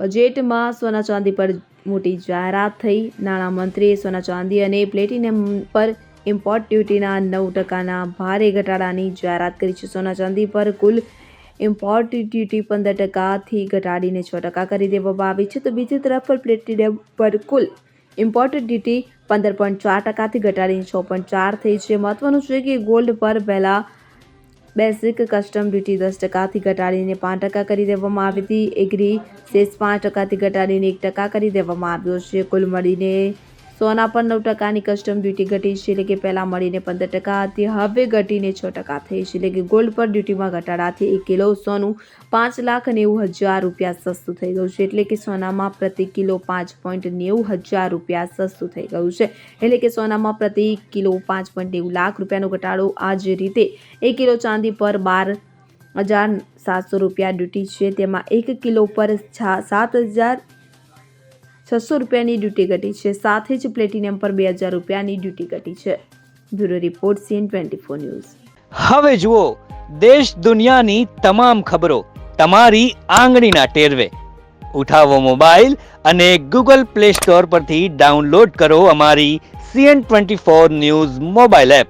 બજેટમાં સોના ચાંદી પર મોટી જાહેરાત થઈ. નાણામંત્રીએ સોના ચાંદી અને પ્લેટિનિયમ પર ઇમ્પોર્ટ ડ્યુટીના નવ ટકાના ભારે ઘટાડાની જાહેરાત કરી છે. સોના ચાંદી પર કુલ ઇમ્પોર્ટ ડ્યુટી પંદર ટકાથી ઘટાડીને છ ટકા કરી દેવામાં આવી છે. તો બીજી તરફ પ્લેટિનિયમ પર કુલ ઇમ્પોર્ટ ડ્યુટી પંદર પોઈન્ટ ચાર ટકાથી ઘટાડીને છ પોઈન્ટ ચાર થઈ છે. મહત્વનું છે કે ગોલ્ડ પર પહેલાં બેસિક કસ્ટમ ડ્યુટી દસ ટકાથી ઘટાડીને પાંચ ટકા કરી દેવામાં આવી હતી. એગ્રી સેસ પાંચ ટકાથી ઘટાડીને એક ટકા કરી દેવામાં આવ્યો છે. કુલ મળીને સોના પર નવ ટકાની કસ્ટમ ડ્યુટી ઘટી છે એટલે કે પહેલાં મળીને પંદર ટકા હતી. હવે ઘટીને છ ટકા થઈ છે એટલે કે ગોલ્ડ પર ડ્યુટીમાં ઘટાડાથી એક કિલો સોનું પાંચ લાખ નેવું હજાર રૂપિયા સસ્તું થઈ ગયું છે. એટલે કે સોનામાં પ્રતિ કિલો પાંચ પોઈન્ટ નેવું હજાર રૂપિયા સસ્તું થઈ ગયું છે. એટલે કે સોનામાં પ્રતિ કિલો પાંચ પોઈન્ટ નેવું લાખ રૂપિયાનો ઘટાડો આ જ રીતે એક કિલો ચાંદી પર બાર હજાર સાતસો રૂપિયા ડ્યુટી છે. તેમાં એક કિલો પર સાત હજાર છસો રૂપિયાની ડ્યુટી ઘટી છે. સાથે જ પ્લેટિનમ પર બે હજાર રૂપિયાની ડ્યુટી ઘટી છે. Bureau report CN twenty four news. હવે જુઓ, દેશ દુનિયાની તમામ ખબરો તમારી આંગળીના ટેરવે. ઉઠાવો મોબાઈલ અને ગૂગલ પ્લે સ્ટોર પરથી ડાઉનલોડ કરો અમારી CN twenty four news mobile app.